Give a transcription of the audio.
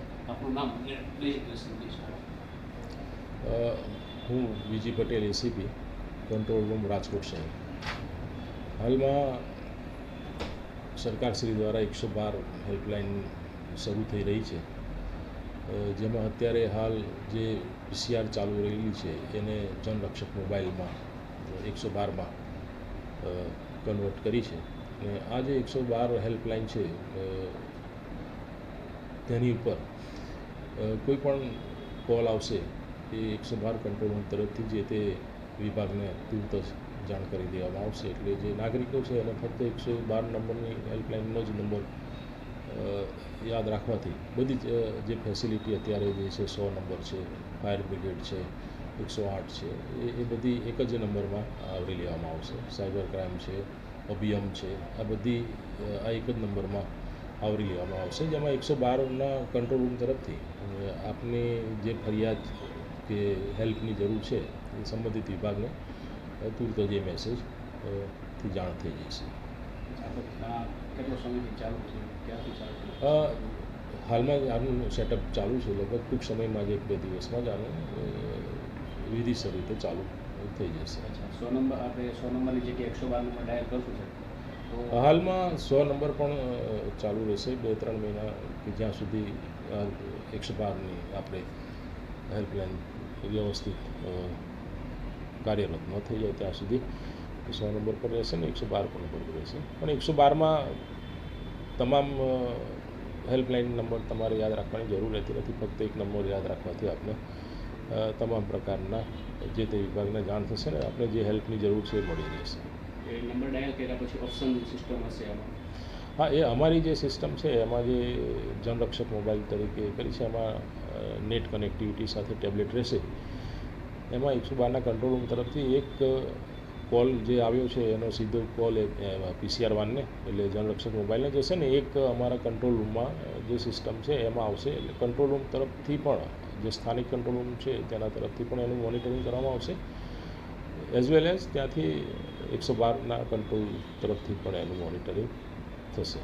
આપનું નામ હું V G Patel ACP control room Rajkot શહેર. હાલમાં સરકારશ્રી દ્વારા એકસો બાર હેલ્પલાઇન શરૂ થઈ રહી છે. જેમાં અત્યારે હાલ જે પીસીઆર ચાલુ રહેલી છે, એને જનરક્ષક મોબાઈલમાં એકસો બારમાં કન્વર્ટ કરી છે. અને આ જે એકસો બાર હેલ્પલાઇન છે તેની ઉપર કોઈ પણ કોલ આવશે એ એકસો બાર કંટ્રોલ રૂમ તરફથી જે તે વિભાગને તુરંત જ જાણ કરી દેવામાં આવશે. એટલે જે નાગરિકો છે એને ફક્ત એકસો બાર નંબરની હેલ્પલાઇનનો જ નંબર યાદ રાખવાથી બધી જ જે ફેસિલિટી અત્યારે જે છે સો નંબર છે ફાયર બ્રિગેડ છે, એકસો આઠ છે, એ એ બધી એક જ નંબરમાં આવરી લેવામાં આવશે. સાયબર ક્રાઇમ છે, અભિયમ છે, આ બધી આ એક જ નંબરમાં આવરી લેવામાં આવશે જેમાં એકસો બારના કંટ્રોલ રૂમ તરફથી આપની જે ફરિયાદ કે હેલ્પની જરૂર છે એ સંબંધિત વિભાગને તુરંત જ એ મેસેજ અ, થી જાણ થઈ જશે. આ કેટલો સમયથી ચાલુ છે? ચાલુ છે? હાલમાં જ આનું સેટઅપ ચાલુ છે લગભગ ટૂંક સમયમાં જ એક બે દિવસમાં જ આનું વિધિસર રીતે ચાલુ થઈ જશે. સો નંબર આપણે સો નંબરની જગ્યાએ એકસો બાર નંબર ડાયલ કરશું હાલમાં સો નંબર પણ ચાલુ રહેશે. બે, ત્રણ મહિના કે જ્યાં સુધી એકસો બારની આપણે હેલ્પલાઇન વ્યવસ્થિત કાર્યરત ન થઈ જાય ત્યાં સુધી સો નંબર પર રહેશે ને એકસો બાર પણ પર રહેશે. પણ એકસો બારમાં તમામ હેલ્પલાઇન નંબર તમારે યાદ રાખવાની જરૂર રહેતી નથી. ફક્ત એક નંબર યાદ રાખવાથી આપને તમામ પ્રકારના જે તે વિભાગને જાણ થશે ને, આપણે જે હેલ્પની જરૂર છે એ મળી રહેશે. નંબર ડાયલ કર્યા પછી ઓપ્શન સિસ્ટમ હશે હા, એ અમારી જે સિસ્ટમ છે, એમાં જે જનરક્ષક મોબાઈલ તરીકે કરી છે, એમાં નેટ કનેક્ટિવિટી સાથે ટેબ્લેટ રહેશે. એમાં એકસો બારના કંટ્રોલ રૂમ તરફથી એક કોલ જે આવ્યો છે, એનો સીધો કોલ પીસીઆર વાનને એટલે જનરક્ષક મોબાઈલને જશે ને, એક અમારા કંટ્રોલ રૂમમાં જે સિસ્ટમ છે, એમાં આવશે. એટલે કંટ્રોલ રૂમ તરફથી પણ, જે સ્થાનિક કંટ્રોલ રૂમ છે, તેના તરફથી પણ એનું મોનિટરિંગ કરવામાં આવશે. એઝ વેલ એઝ ત્યાંથી એકસો બારના કંટ્રોલ તરફથી પણ એનું મોનિટરિંગ થશે.